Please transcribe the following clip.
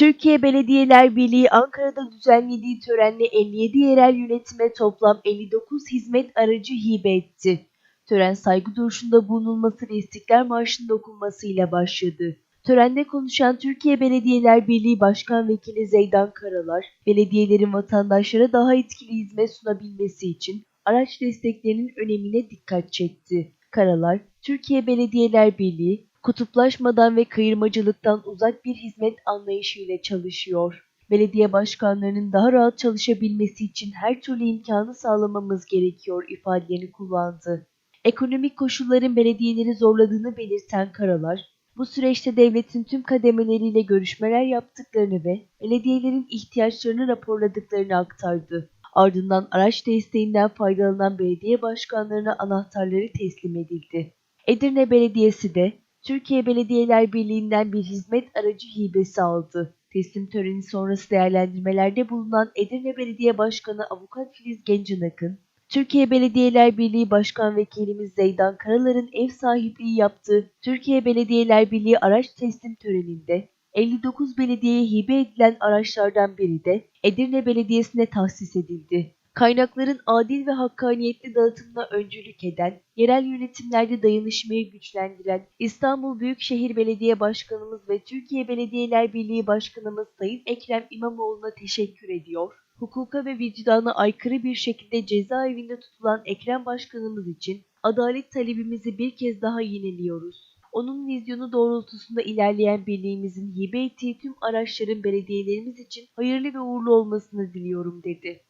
Türkiye Belediyeler Birliği Ankara'da düzenlediği törenle 57 yerel yönetime toplam 59 hizmet aracı hibe etti. Tören saygı duruşunda bulunulması ve İstiklal Marşı'nın okunmasıyla başladı. Törende konuşan Türkiye Belediyeler Birliği Başkan Vekili Zeydan Karalar, belediyelerin vatandaşlara daha etkili hizmet sunabilmesi için araç desteklerinin önemine dikkat çekti. Karalar, Türkiye Belediyeler Birliği, kutuplaşmadan ve kayırmacılıktan uzak bir hizmet anlayışıyla çalışıyor. Belediye başkanlarının daha rahat çalışabilmesi için her türlü imkanı sağlamamız gerekiyor ifadelerini kullandı. Ekonomik koşulların belediyeleri zorladığını belirten Karalar, bu süreçte devletin tüm kademeleriyle görüşmeler yaptıklarını ve belediyelerin ihtiyaçlarını raporladıklarını aktardı. Ardından araç desteğinden faydalanan belediye başkanlarına anahtarları teslim edildi. Edirne Belediyesi de Türkiye Belediyeler Birliği'nden bir hizmet aracı hibesi aldı. Teslim töreni sonrası değerlendirmelerde bulunan Edirne Belediye Başkanı Avukat Filiz Gencinak'ın, Türkiye Belediyeler Birliği Başkan Vekilimiz Zeydan Karalar'ın ev sahipliği yaptığı Türkiye Belediyeler Birliği araç teslim töreninde 59 belediyeye hibe edilen araçlardan biri de Edirne Belediyesi'ne tahsis edildi. Kaynakların adil ve hakkaniyetli dağıtımına öncülük eden, yerel yönetimlerde dayanışmayı güçlendiren İstanbul Büyükşehir Belediye Başkanımız ve Türkiye Belediyeler Birliği Başkanımız Sayın Ekrem İmamoğlu'na teşekkür ediyor. Hukuka ve vicdana aykırı bir şekilde cezaevinde tutulan Ekrem Başkanımız için adalet talebimizi bir kez daha yineliyoruz. Onun vizyonu doğrultusunda ilerleyen birliğimizin hibe ettiği tüm araçların belediyelerimiz için hayırlı ve uğurlu olmasını diliyorum dedi.